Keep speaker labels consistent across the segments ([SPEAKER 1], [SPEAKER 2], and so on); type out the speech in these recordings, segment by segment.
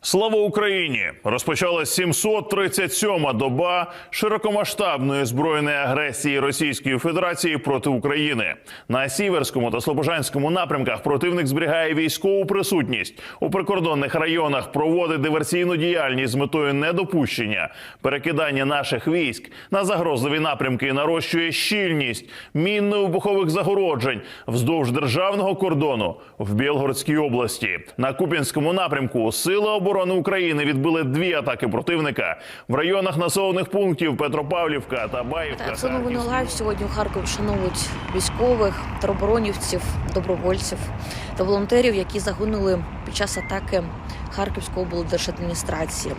[SPEAKER 1] Слава Україні! Розпочалась 737-ма доба широкомасштабної збройної агресії Російської Федерації проти України. На сіверському та слобожанському напрямках противник зберігає військову присутність у прикордонних районах, проводить диверсійну діяльність з метою недопущення перекидання наших військ на загрозливі напрямки нарощує щільність мінно-вибухових загороджень вздовж державного кордону в Білгородській області. На Куп'янському напрямку сили оборони України відбили дві атаки противника в районах населених пунктів Петропавлівка та Баївка.
[SPEAKER 2] Це новини лайв. Сьогодні у Харкові вшановують військових, тероборонівців, добровольців та волонтерів, які загинули під час атаки Харківської облдержадміністрації.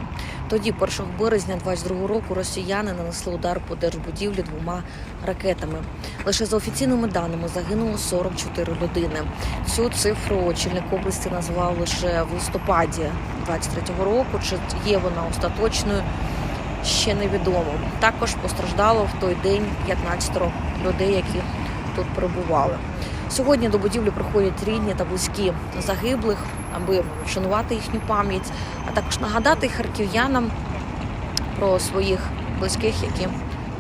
[SPEAKER 2] Тоді, 1 березня 22 року, росіяни нанесли удар по держбудівлі двома ракетами. Лише за офіційними даними загинуло 44 людини. Цю цифру очільник області назвав лише в листопаді 23-го року. Чи є вона остаточною? ще невідомо. Також постраждало в той день 15 людей, які тут перебували. Сьогодні до будівлі приходять рідні та близькі загиблих, аби вшанувати їхню пам'ять, а також нагадати харків'янам про своїх близьких, які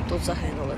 [SPEAKER 2] тут загинули.